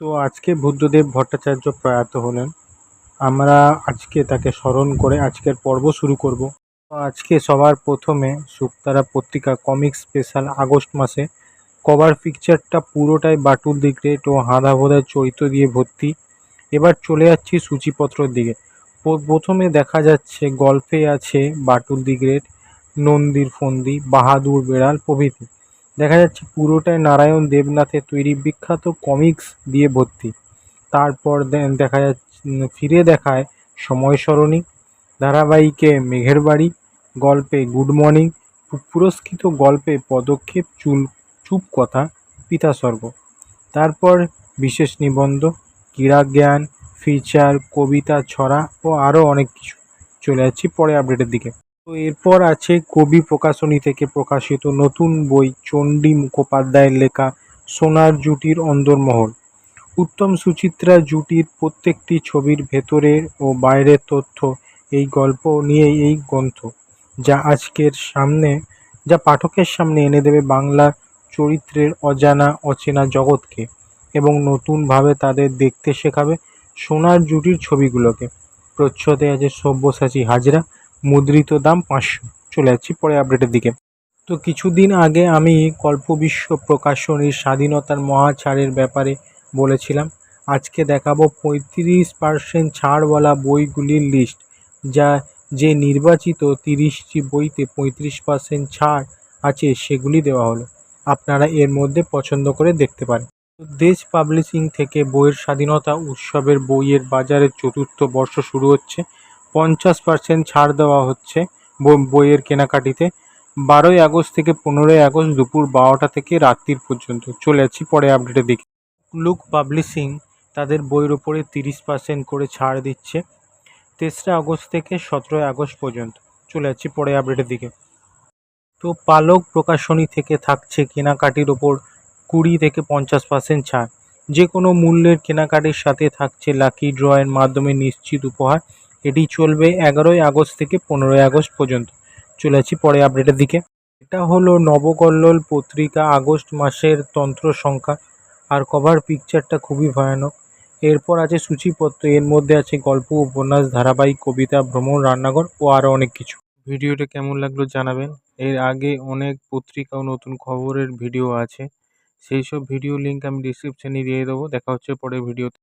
তো আজকে বুদ্ধদেব ভট্টাচার্য প্রয়াত হলেন। আমরা আজকে তাকে স্মরণ করে আজকের পর্ব শুরু করব। আজকে সবার প্রথমে শুকতারা পত্রিকা কমিক স্পেশাল আগস্ট মাসে কভার পিকচারটা পুরোটাই বাটুল দি গ্রেট ও হাঁদাভোঁদায় চরিত্র দিয়ে ভর্তি। এবার চলে যাচ্ছি সূচিপত্রর দিকে। প্রথমে দেখা যাচ্ছে গল্পে আছে বাটুল দি গ্রেট নন্দীর ফন্দি, বাহাদুর বেড়াল প্রভৃতি। দেখা যাচ্ছে পুরোটাই নারায়ণ দেবনাথের তৈরি বিখ্যাত কমিক্স দিয়ে ভর্তি। তারপর দেখা যাচ্ছে ফিরে দেখায় সময় সরণি ধারাবাহিকে মেঘের বাড়ি, গল্পে গুড মর্নিং পুরস্কৃত গল্পে পদক্ষেপ, চুল, চুপ কথা পিতাস্বর্গ তারপর বিশেষ নিবন্ধ, ক্রীড়া জ্ঞান ফিচার কবিতা, ছড়া ও আরও অনেক কিছু। চলে যাচ্ছি পরে আপডেটের দিকে। তো এরপর আছে কবি প্রকাশনী থেকে প্রকাশিত নতুন বই চণ্ডী মুখোপাধ্যায়ের লেখা সোনার জুটির অন্দরমহল। উত্তম সুচিত্রা জুটির প্রত্যেকটি ছবির ভেতরের ও বাইরের তথ্য এই গল্প নিয়েই এই গ্রন্থ, যা আজকের সামনে, যা পাঠকের সামনে এনে দেবে বাংলার চরিত্রের অজানা, অচেনা জগৎকে এবং নতুনভাবে তাদের দেখতে শেখাবে সোনার জুটির ছবিগুলোকে। প্রচ্ছদে আছে সব্যসাচী হাজরা মুদ্রিত দাম পাঁচশো। চলে যাচ্ছি পরে আপডেটের দিকে। তো কিছুদিন আগে আমি কল্পবিশ্ব প্রকাশনীর স্বাধীনতার মহাছাড়ের ব্যাপারে বলেছিলাম, আজকে দেখাবো পঁয়ত্রিশ পার্সেন্ট ছাড়ওয়ালা বইগুলির লিস্ট যা যে নির্বাচিত তিরিশটি বইতে পঁয়ত্রিশ পার্সেন্ট ছাড় আছে সেগুলি দেওয়া হলো। আপনারা এর মধ্যে পছন্দ করে দেখতে পারেন। দেশ পাবলিশিং থেকে বইয়ের স্বাধীনতা উৎসবের বইয়ের বাজারের চতুর্থ বর্ষ শুরু হচ্ছে। পঞ্চাশ পার্সেন্ট ছাড় দেওয়া হচ্ছে বইয়ের কেনাকাটিতে। বারোই আগস্ট থেকে পনেরোই আগস্ট দুপুর বারোটা থেকে রাত্রির পর্যন্ত। চলে যাচ্ছি পরে আপডেটের দিকে লুক পাবলিশিং তাদের বইয়ের ওপরে তিরিশ পার্সেন্ট করে ছাড় দিচ্ছে তেসরা আগস্ট থেকে সতেরোই আগস্ট পর্যন্ত। চলে যাচ্ছি পরে আপডেটের দিকে। তো পালক প্রকাশনী থেকে থাকছে কেনাকাটির ওপর কুড়ি থেকে পঞ্চাশ পার্সেন্ট ছাড়। যে কোনো মূল্যের কেনাকাটির সাথে থাকছে লাকি ড্রয়ের মাধ্যমে নিশ্চিত উপহার। এটি চলবে এগারোই আগস্ট থেকে পনেরোই আগস্ট পর্যন্ত। চলে যাচ্ছি পরে আপডেটের দিকে। এটা হলো নবকল্লোল পত্রিকা আগস্ট মাসের তন্ত্র সংখ্যা আর কভার পিকচারটা খুবই ভয়ানক। এরপর আছে সূচিপত্র, এর মধ্যে আছে গল্প, উপন্যাস, ধারাবাহিক, কবিতা, ভ্রমণ, রান্নাঘর ও আরও অনেক কিছু। ভিডিওটা কেমন লাগল জানাবেন। এর আগে অনেক পত্রিকা ও নতুন খবরের ভিডিও আছে। সেই সব ভিডিও লিঙ্ক আমি ডিসক্রিপশানে দিয়ে দেবো। দেখা হচ্ছে পরের ভিডিওতে